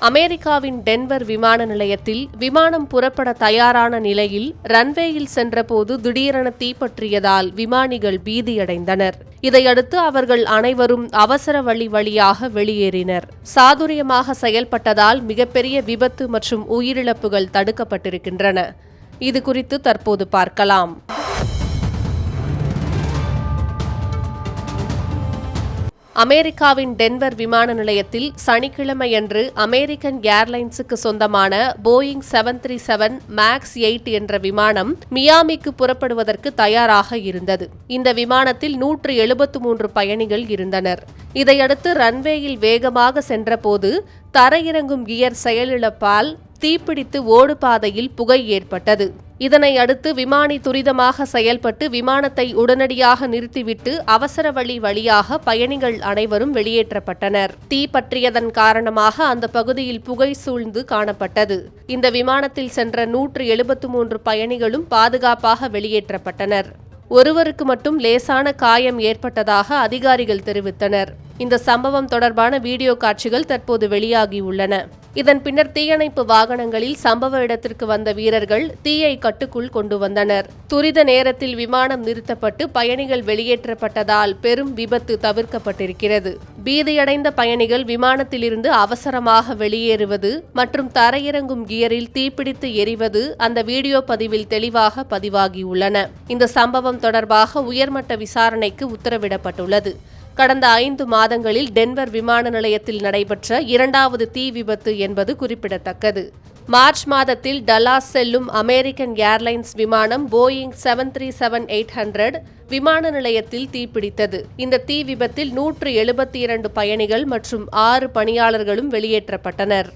அமெரிக்காவின் டென்வர் விமான நிலையத்தில் விமானம் புறப்பட தயாரான நிலையில் ரன்வேயில் சென்றபோது திடீரென தீப்பற்றியதால் விமானிகள் பீதியடைந்தனர். இதையடுத்து அவர்கள் அனைவரும் அவசர வழி வழியாக வெளியேறினர். சாதுரியமாக செயல்பட்டதால் மிகப்பெரிய விபத்து மற்றும் உயிரிழப்புகள் தடுக்கப்பட்டிருக்கின்றன. இது குறித்து தற்போது பார்க்கலாம். அமெரிக்காவின் டென்வர் விமான நிலையத்தில் சனிக்கிழமையன்று அமெரிக்கன் ஏர்லைன்ஸுக்கு சொந்தமான Boeing seven three seven max eight என்ற விமானம் மியாமிக்கு புறப்படுவதற்கு தயாராக இருந்தது. இந்த விமானத்தில் நூற்று எழுபத்து மூன்று பயணிகள் இருந்தனர். இதையடுத்து ரன்வேயில் வேகமாக சென்றபோது தரையிறங்கும் கியர் செயலிழப்பால் தீப்பிடித்து ஓடுபாதையில் புகை ஏற்பட்டது. இதனை அடுத்து விமானி துரிதமாக செயல்பட்டு விமானத்தை உடனடியாக நிறுத்திவிட்டு அவசர வழி வழியாக பயணிகள் அனைவரும் வெளியேற்றப்பட்டனர். தீ பற்றியதன் காரணமாக அந்த பகுதியில் புகை சூழ்ந்து காணப்பட்டது. இந்த விமானத்தில் சென்ற நூற்று எழுபத்து மூன்று பயணிகளும் பாதுகாப்பாக வெளியேற்றப்பட்டனர். ஒருவருக்கு மட்டும் லேசான காயம் ஏற்பட்டதாக அதிகாரிகள் தெரிவித்தனர். இந்த சம்பவம் தொடர்பான வீடியோ காட்சிகள் தற்போது வெளியாகியுள்ளன இதன் பின்னர் தீயணைப்பு வாகனங்களில் சம்பவ இடத்திற்கு வந்த வீரர்கள் தீயை கட்டுக்குள் கொண்டு வந்தனர். துரித நேரத்தில் விமானம் நிறுத்தப்பட்டு பயணிகள் வெளியேற்றப்பட்டதால் பெரும் விபத்து தவிர்க்கப்பட்டிருக்கிறது. பீதியடைந்த பயணிகள் விமானத்திலிருந்து அவசரமாக வெளியேறுவது மற்றும் தரையிறங்கும் கியரில் தீப்பிடித்து எரிவது அந்த வீடியோ பதிவில் தெளிவாக பதிவாகியுள்ளன இந்த சம்பவம் தொடர்பாக உயர்மட்ட விசாரணைக்கு உத்தரவிடப்பட்டுள்ளது. கடந்த ஐந்து மாதங்களில் டென்வர் விமான நிலையத்தில் நடைபெற்ற இரண்டாவது தீ விபத்து என்பது குறிப்பிடத்தக்கது. மார்ச் மாதத்தில் டலாஸ் செல்லும் அமெரிக்கன் ஏர்லைன்ஸ் விமானம் Boeing seven three seven eight hundred விமான நிலையத்தில் தீப்பிடித்தது. இந்த தீ விபத்தில் நூற்று எழுபத்தி இரண்டு பயணிகள் மற்றும் ஆறு பணியாளர்களும் வெளியேற்றப்பட்டனர்.